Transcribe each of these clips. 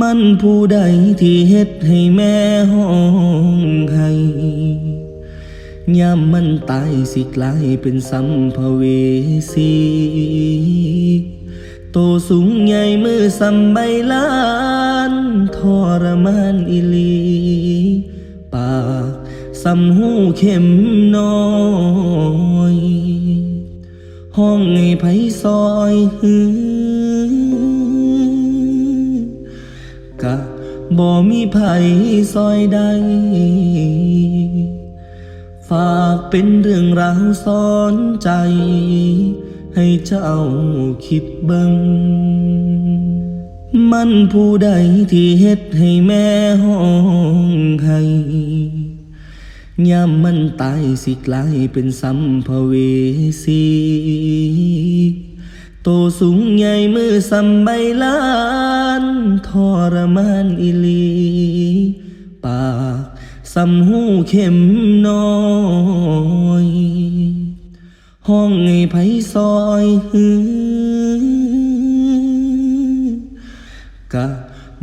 มันผู้ใดที่เฮ็ดให้แม่ห้องไห้ยามมันตายสิกลายเป็นสัมภเวสีโตสูงใหญ่มือสำใบลานทรมานอีหลี ปากสำหูเข็มน้อยห้องให้ไผซอยหือ บ่มีไผซอยใด ฝากเป็นเรื่องราวสอนใจ ให้เจ้าคิดเบิงมันผู้ใดที่เฮ็ดให้แม่ห้องไห้ยามมันตายสิกลายเป็นสัมภเวสีโตสูงใหญ่มือสำใบลานทรมา ปากสำหูเข็มน้อยห้องให้ไผซอยหือกะ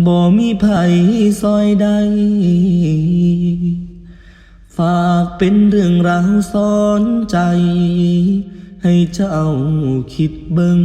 บ่มีไผซอยใด ฝากเป็นเรื่องราวสอนใจ ให้เจ้าคิดเบิง